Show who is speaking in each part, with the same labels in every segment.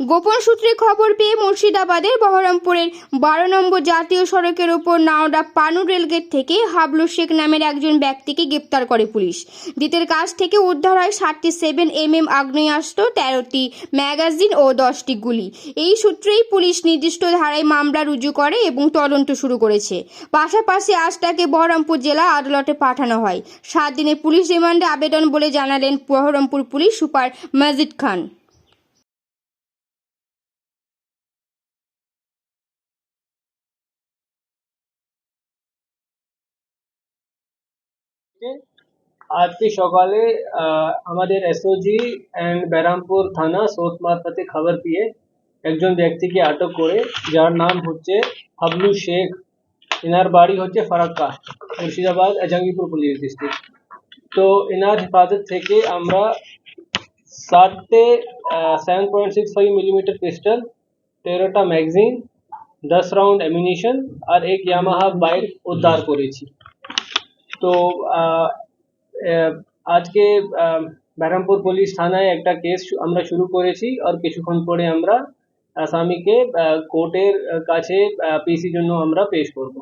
Speaker 1: গোপন সূত্রে খবর পেয়ে মুর্শিদাবাদের বহরমপুরের বারো নম্বর জাতীয় সড়কের ওপর নাওডা পানু রেলগেট থেকে হাবলু শেখ নামের একজন ব্যক্তিকে গ্রেপ্তার করে পুলিশ। দিতের কাছ থেকে উদ্ধার হয় ষাটটি সেভেন এম এম আগ্নেয়াস্ত্র, তেরোটি ম্যাগাজিন ও দশটি গুলি। এই সূত্রেই পুলিশ নির্দিষ্ট ধারায় মামলা রুজু করে এবং তদন্ত শুরু করেছে। পাশাপাশি আজ তাকে বহরমপুর জেলা আদালতে পাঠানো হয়। সাত দিনে পুলিশ রিমান্ডে আবেদন বলে জানালেন বহরমপুর পুলিশ সুপার মাজিদ খান।
Speaker 2: আজকে সকালে আমাদের এসওজি অ্যান্ড ব্যারামপুর থানা সোত মারফতে খবর পেয়ে একজন ব্যক্তিকে আটক করে, যার নাম হচ্ছে হাবলু শেখ। এনার বাড়ি হচ্ছে ফারাক্কা, মুর্শিদাবাদ আজাঙ্গিপুর পুলিশ ডিস্ট্রিক্ট তো এনার হেফাজত থেকে আমরা সাতটে seven point six five millimetre pistol তেরোটা ম্যাগজিন দশ রাউন্ড অ্যামিনিশন আর এক ইয়ামাহা বাইক উদ্ধার করেছি। তো আজকে ব্যারামপুর পুলিশ থানায় একটা কেস আমরা শুরু করেছি আর কিছুক্ষণ পরে আমরা আসামিকে কোর্টের কাছে পিসি জন্য আমরা পেশ করব।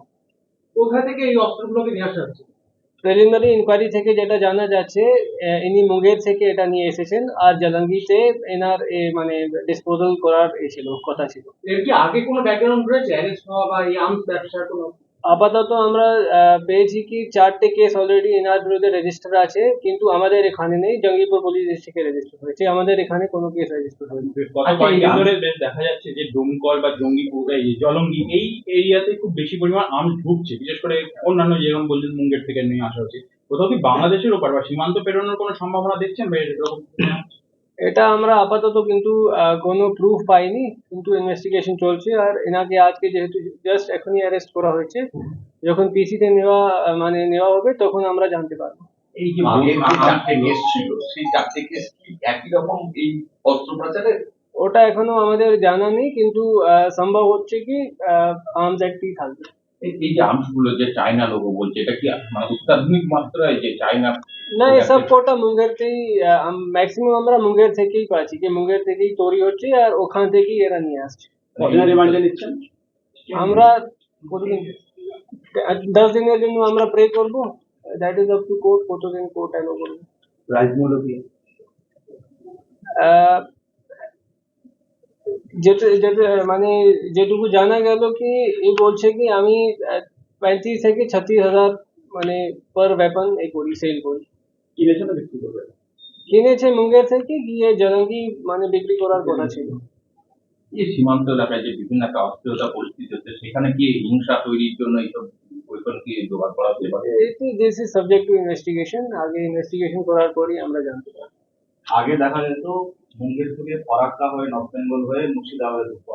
Speaker 3: কোথা থেকে এই অস্ত্রগুলোকে নিয়ে আসা হচ্ছে?
Speaker 2: প্রিলিমিনারি ইনকোয়ারি থেকে যেটা জানা যাচ্ছে ইনি মুঙ্গের থেকে এটা নিয়ে এসেছেন আর জালাঙ্গিতে এনার এ, মানে ডিসপোজাল করার এ ছিল কথা ছিল।
Speaker 3: এর কি আগে কোনো ব্যাকগ্রাউন্ড রয়েছে? অ্যারেস্ট হওয়া বা এই আর্মস ব্যবসার কোনো
Speaker 2: আপাতত আমরা আহ, পেয়েছি কি চারটে কেস অলরেডি এনার বিরুদ্ধে রেজিস্টার আছে কিন্তু আমাদের এখানে নেই জঙ্গিপুর পুলিশ ডিস্ট্রিক্টে রেজিস্টার হয়েছে আমাদের এখানে কোনো কেস রেজিস্টার হয়নি।
Speaker 3: আচ্ছা,
Speaker 4: কয়েকদিন ধরে বেশ দেখা যাচ্ছে যে ডোমকল বা জঙ্গিপুর এই জলঙ্গি এই এরিয়াতে খুব বেশি পরিমাণ আম ঢুকছে। বিশেষ করে অন্যান্য যেরকম বলছেন মুঙ্গের থেকে নিয়ে আসা হচ্ছে। কোথাও কি বাংলাদেশের ওপর বা সীমান্ত পেরোনোর কোনো সম্ভাবনা দেখছেন বা এরকম
Speaker 2: এটা আমরা আপাতত কিন্তু কোনো প্রুফ পাইনি কিন্তু ইনভেস্টিগেশন চলছে। আর এনাকে আজকে যেহেতু জাস্ট এখনই অ্যারেস্ট করা হয়েছে যখন পিসিতে নেওয়া মানে নেওয়া হবে তখন আমরা জানতে পারব।
Speaker 4: এই যে
Speaker 5: আগে যে
Speaker 4: আম-
Speaker 5: চারটে কেস ছিল সেই চারটে কেস কি একই রকম এই অস্ত্র
Speaker 2: ওটা এখনও আমাদের জানা নেই কিন্তু আহ, সম্ভব হচ্ছে কি আর্মস অ্যাক্টই থাকবে।
Speaker 5: এই- এই যে আর্মসগুলো যে চায়না লোগো বলছে এটা কি মানে অত্যাধুনিক মাত্রায় যে চায়না
Speaker 2: না এসব কোটা মুঙ্গেরতেই ম্যাক্সিমাম আমরা মুঙ্গের থেকেই পাচ্ছি। যে মুঙ্গের থেকেই তৈরি হচ্ছে আর ওখান থেকেই এরা নিয়ে আসছে। আমরা দশ দিনের জন্য আমরা প্রে করব। That is up to court কতদিন কোর্ট অ্যালো করবে।
Speaker 4: রাজমূল্য কি
Speaker 2: আহ, যেটা যেটা মানে যেটুকু জানা গেল কি এ বলছে কি আমি পঁয়ত্রিশ থেকে ছত্রিশ হাজার মানে পার ওয়েপন এ করি সেল করি।
Speaker 4: কিনেছেন না বিক্রি করবেন?
Speaker 2: কিনেছে মুঙ্গের থেকে গিয়ে জলঙ্গি মানে বিক্রি করার কথা ছিল।
Speaker 5: এই সীমান্ত এলাকায় যে বিভিন্ন একটা অস্থিরতা পরিস্থিতি হচ্ছে সেখানে কি হিংসা তৈরির জন্য এইসব ওয়েপন কি জোগাড় করা হতে পারে
Speaker 2: এটি this is subject to investigation আগে ইনভেস্টিগেশন করার পরই আমরা জানতে পারব।
Speaker 6: আগে দেখা যেত মুঙ্গের থেকে ফরাক্কা হয়ে নর্থ বেঙ্গল হয়ে মুর্শিদাবাদে ঢুকতো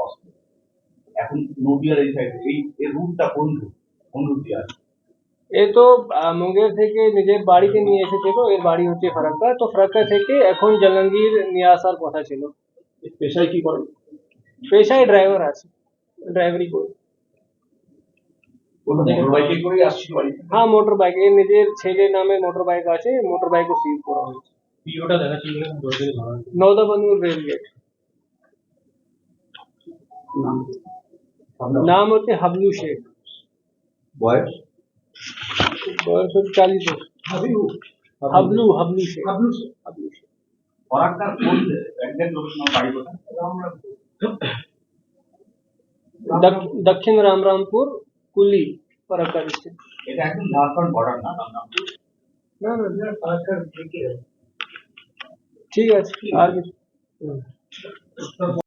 Speaker 6: এখন নদিয়ার এই সাইড এই রুটটা কোন রুট কোন রুট দিয়ে আসে
Speaker 2: এ তো মুঙ্গের থেকে নিজের বাড়িতে নিয়ে এসেছিল এর বাড়ি হচ্ছে ফারাক্কা। তো ফারাক্কা থেকে এখন জালাঙ্গীর নিয়ে আসার কথা ছিল।
Speaker 4: পেশায় কি করেন?
Speaker 2: পেশায় ড্রাইভার আছে। ড্রাইভারি করে।
Speaker 5: মোটর বাইকে করে আসছিল বাড়িতে?
Speaker 2: হ্যাঁ মোটর বাইক এর নিজের ছেলের নামে মোটর বাইক আছে মোটর বাইকও সিজ করা হয়েছে।
Speaker 4: দেখাচ্ছিল
Speaker 2: রেল গেট নাম হচ্ছে হাবলু শেখ।
Speaker 6: বয়স?
Speaker 2: বয়স হচ্ছে চালিশ বছর। হাবলু হাবলু শেখ
Speaker 3: হাবলু
Speaker 2: হাবলু শেখ
Speaker 6: ফরাক্কার কোন একজন লোকেশন বাড়ি কোথায়
Speaker 2: দক- দক্ষিণ রামরামপুর কুলি ফারাক্কা ডিস্ট্রিক্ট
Speaker 6: এটা একদম ঝাড়খণ্ড বর্ডার না রামনামপুর
Speaker 2: না না ফারাক্কার ঠিক আছে আর কিছু